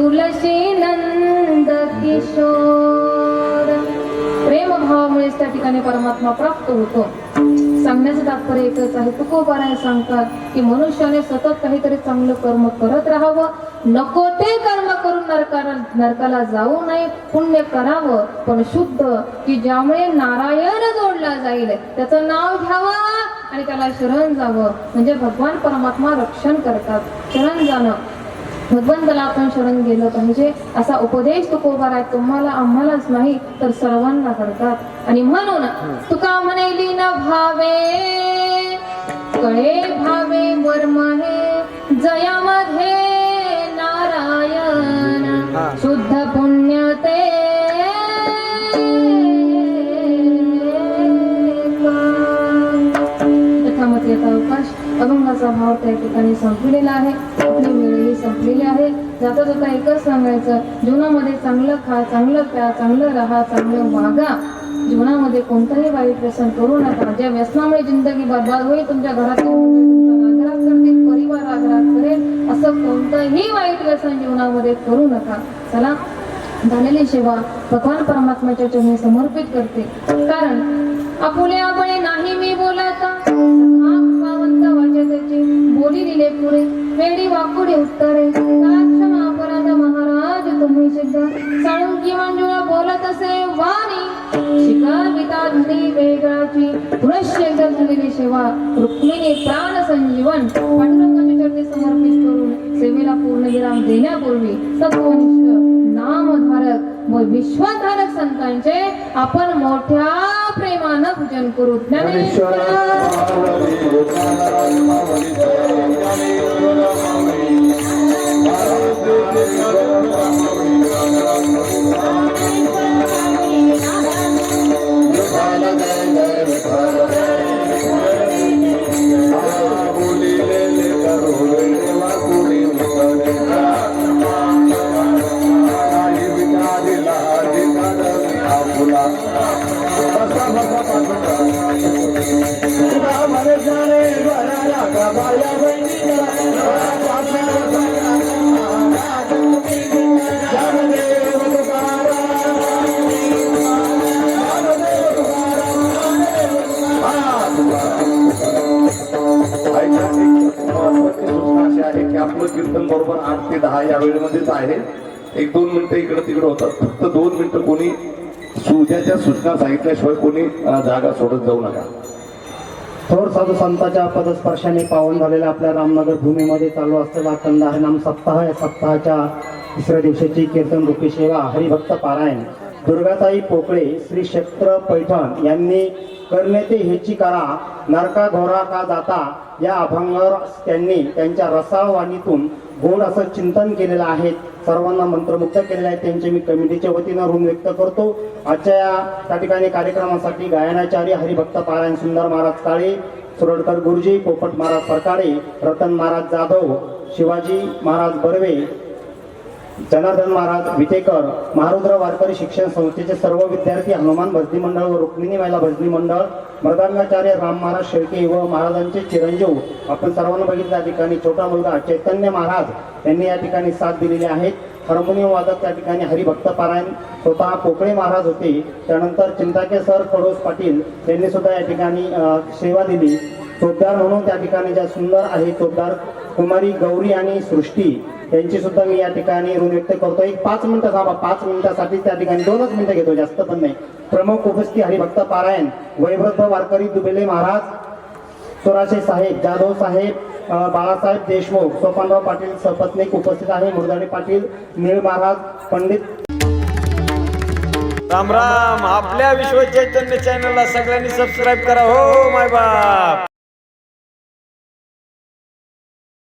तुलसी नंद किशोर प्रेमभावामुळेच त्या ठिकाणी परमात्मा प्राप्त होतो. सांगण्याचं तात्पर्य एकच आहे तुकोबाराय सांगतात की मनुष्याने सतत काहीतरी चांगलं कर्म करत राहावं. नको ते कर्म करून नरकाला नरकाला जाऊ नये पुण्य करावं. पण शुद्ध की ज्यामुळे नारायण जोडला जाईल त्याचं नाव घ्यावं आणि त्याला शरण जावं. म्हणजे भगवान परमात्मा रक्षण करतात. शरण जाणं. भगवंताला आपण शरण गेलं पाहिजे म्हणजे असा उपदेश तुकोबा आहे तुम्हाला आम्हालाच नाही तर सर्वांना करतात. आणि म्हणून तुका म्हणेली न भावे कळे भावे वर्म हे जयामध्ये अभंगाचा भाव त्या ठिकाणी संपलेला आहे. आपली वेळही संपलेली आहे. जाता जाता एकच सांगायचं जीवनामध्ये चांगलं खा चांगलं प्या चांगलं राहा चांगलं वागा. जीवनामध्ये कोणताही वाईट व्यसन करू नका. ज्या व्यसनामुळे जिंदगी बर्बाद होईल तुमच्या घरातील परिवार रागराग करेल. असं कोणतंही वाईट व्यसन जीवनामध्ये करू नका. चला झालेली सेवा भगवान परमात्म्याच्या चरणी समर्पित करते. कारण आपुले आपले नाही मी बोल बोली दिले पुरे वेडी वाकुडे उत्तरे. क्षमा अपराध महाराज तुम्ही सिद्ध. साळुंकी मंजुळा बोलत असे वाणी. शिका गीता धनी वेगळाची पुनश्च एकदा झालेली सेवा. रुक्मिणी प्राण संजीवन. पांडुरंगाच्या चरणी समर्पित करून सेवेला पूर्ण विराम देण्यापूर्वी सत्वनिष्ठ नामधारक व विश्वधारक संतांचे आपण मोठ्या प्रेमानं पूजन करू. ज्ञानेश्वर. महत्वाची आहे की कीर्तन बरोबर आठ ते दहा या वेळेमध्येच आहे. एक दोन मिनिटं इकडं तिकडं होतात. फक्त दोन मिनिटं कोणी सुजाच्या सूचना सांगितल्याशिवाय कोणी जागा सोडत जाऊ नका. थोर साधू संतांच्या पदस्पर्शाने पावन झालेल्या आपल्या रामनगर भूमीमध्ये चालू असलेला कंद हरिनाम सप्ताह या सप्ताहाच्या तिसऱ्या दिवशीची कीर्तन रूपी सेवा हरिभक्त पारायण. दुर्गाताई पोकळे श्री क्षेत्र पैठण यांनी करण्याते हेची करा नरका घोरा का जाता या अभंगावर त्यांनी त्यांच्या रसाळ वाणीतून गोड असं चिंतन केलेलं आहे. सर्वांना मंत्रमुग्ध केलेलं आहे. त्यांचे मी कमिटीच्या वतीनं ऋण व्यक्त करतो. आजच्या या त्या ठिकाणी कार्यक्रमासाठी गायनाचार्य हरिभक्त पारायण सुंदर महाराज काळे सुरडकर गुरुजी पोपट महाराज परकाळे रतन महाराज जाधव शिवाजी महाराज बर्वे जनार्दन महाराज विटेकर महारुद्र वारकरी शिक्षण संस्थेचे सर्व विद्यार्थी हनुमान भजनी मंडळ व रुक्मिणी महिला भजनी मंडळ मृदांगाचार्य राम महाराज शेळके व महाराजांचे चिरंजीव आपण सर्वांना बघितलं या ठिकाणी छोटा मुलगा चैतन्य महाराज यांनी या ठिकाणी साथ दिलेली आहेत हार्मोनियम वादक त्या ठिकाणी हरिभक्त पारायण स्वतः पोकळे महाराज होते. त्यानंतर चिंताके सर फडोस पाटील यांनी सुद्धा या ठिकाणी सेवा दिली. चोपदार म्हणून त्या ठिकाणी ज्या सुंदर आहे चोपदार कुमारी गौरी आणि सृष्टी यांची सुद्धा मी या ठिकाणी ऋण व्यक्त करतो एक पाच मिनिटं थांबा. पाच मिनिटासाठी त्या ठिकाणी दोनच मिनिटं घेतो. जास्त पण नाही. प्रमुख उपस्थिती हरिभक्त पारायण वैभ्रत वारकरी दुबेले महाराज सोराशे साहेब जाधव साहेब बाळासाहेब देशमुख सोपानराव पाटील सपत्नीक उपस्थित आहे. मुरदाडे पाटील निळ महाराज पंडित राम राम. आपल्या विश्व चैतन्य चॅनलला सगळ्यांनी सबस्क्राईब करा. हो माय बाप.